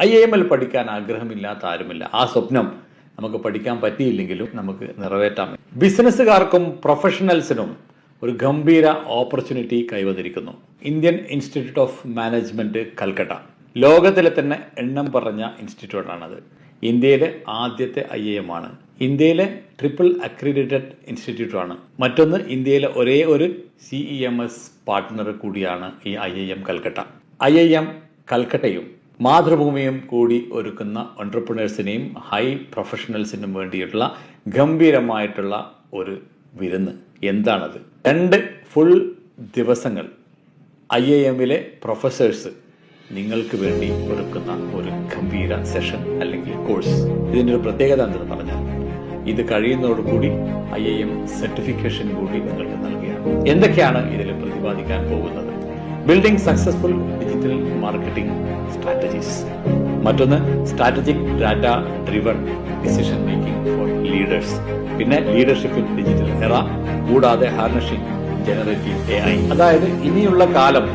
I M L പഠിക്കാൻ ആഗ്രഹമില്ലാത്ത ആരുമില്ല. ആ സ്വപ്നം നമുക്ക് പഠിക്കാൻ പറ്റിയില്ലെങ്കിലും നമുക്ക് നിറവേറ്റാം. ബിസിനസ്സുകാർക്കും പ്രൊഫഷണൽസിനും ഒരു ഗംഭീര opportunity കൈവന്നിരിക്കുന്നു. Indian Institute of Management Calcutta. ലോകത്തിലെ തന്നെ എണ്ണം പറഞ്ഞ ഇൻസ്റ്റിറ്റ്യൂട്ടാണത്. ഇന്ത്യയിലെ ആദ്യത്തെ ഐ എം ആണ്. ഇന്ത്യയിലെ ട്രിപ്പിൾ അക്രിഡിറ്റഡ് ഇൻസ്റ്റിറ്റ്യൂട്ടാണ്. മറ്റൊന്ന് ഇന്ത്യയിലെ ഒരേ ഒരു സി എം എസ് പാർട്ട്ണർ കൂടിയാണ് ഈ I I M Calcutta. I I M കൽക്കട്ടയും മാതൃഭൂമിയും കൂടി ഒരുക്കുന്ന ഓൺടർപ്രണേഴ്സിനെയും ഹൈ പ്രൊഫഷണൽസിനും വേണ്ടിയിട്ടുള്ള ഗംഭീരമായിട്ടുള്ള ഒരു വിരുന്ന് എന്താണത്? രണ്ട് ഫുൾ ദിവസങ്ങൾ ഐ ഐ എമ്മിലെ പ്രൊഫസേഴ്സ് നിങ്ങൾക്ക് വേണ്ടി ഒരുക്കുന്ന ഒരു ഗംഭീര സെഷൻ അല്ലെങ്കിൽ കോഴ്സ് ഇതിന്റെ ഒരു പ്രത്യേകത എന്തെന്ന് പറഞ്ഞാൽ ഇത് കഴിയുന്നതോടുകൂടി ഐ ഐ എം സർട്ടിഫിക്കേഷൻ കൂടി നിങ്ങൾക്ക് നൽകുകയാണ്. എന്തൊക്കെയാണ് ഇതിൽ പ്രതിപാദിക്കാൻ പോകുന്നത്? Building successful digital marketing strategies മറ്റൊന്ന് strategic data driven decision making for leaders പിന്നെ ലീഡർഷിപ്പ് ഡിജിറ്റൽ എറ കൂടാതെ ഹാർണഷിംഗ് ജനറേറ്റീവ് എ ഐ അതായത് ഇനിയുള്ള കാലം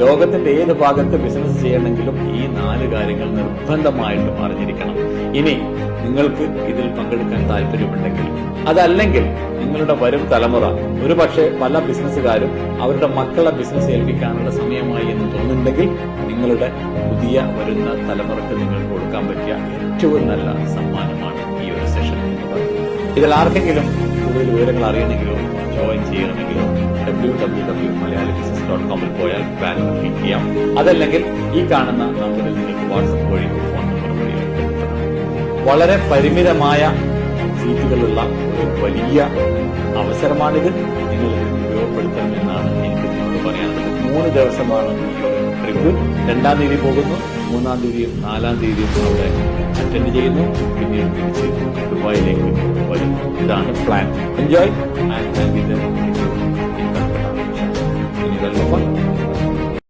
ലോകത്തിന്റെ ഏത് ഭാഗത്ത് ബിസിനസ് ചെയ്യണമെങ്കിലും ഈ നാല് കാര്യങ്ങൾ നിർബന്ധമായിട്ട് അറിഞ്ഞിരിക്കണം. ഇനി നിങ്ങൾക്ക് ഇതിൽ പങ്കെടുക്കാൻ താല്പര്യമുണ്ടെങ്കിൽ അതല്ലെങ്കിൽ നിങ്ങളുടെ വരും തലമുറ ഒരുപക്ഷെ പല ബിസിനസ്സുകാരും അവരുടെ മക്കളെ ബിസിനസ് ഏൽപ്പിക്കാനുള്ള സമയമായി എന്ന് തോന്നുന്നുണ്ടെങ്കിൽ നിങ്ങളുടെ പുതിയ വരുന്ന തലമുറയ്ക്ക് നിങ്ങൾക്ക് കൊടുക്കാൻ പറ്റിയ ഏറ്റവും നല്ല സമ്മാനമാണ് ഈ ഒരു സെഷൻ ഇതിൽ ആർക്കെങ്കിലും കൂടുതൽ വിവരങ്ങൾ അറിയണമെങ്കിലോ ജോയിൻ ചെയ്യണമെങ്കിലോ ഡബ്ല്യൂ ഡബ്ല്യൂ ഡോട്ട് കോമിൽ പോയാൽ ബാനർ ക്ലിക്ക് ചെയ്യാം. അതല്ലെങ്കിൽ ഈ കാണുന്ന നമ്പറിൽ നിങ്ങൾക്ക് വാട്സപ്പ് വഴി ഫോൺ നമ്പർ വഴി വളരെ പരിമിതമായ സീറ്റുകളുള്ള ഒരു വലിയ അവസരമാണിത്. നിങ്ങൾ ഉപയോഗപ്പെടുത്തണം എന്നാണ് എനിക്ക് നിങ്ങളോട് പറയാനുള്ളത്. മൂന്ന് ദിവസമാണ് ട്രിപ്പ് രണ്ടാം തീയതി പോകുന്നു. മൂന്നാം തീയതിയും നാലാം തീയതിയും അവിടെ അറ്റൻഡ് ചെയ്യുന്നു. പിന്നീട് തിരിച്ച് ദുബായിലേക്ക് വരുന്നു. ഇതാണ് പ്ലാൻ എൻജോയ് ആൻഡ്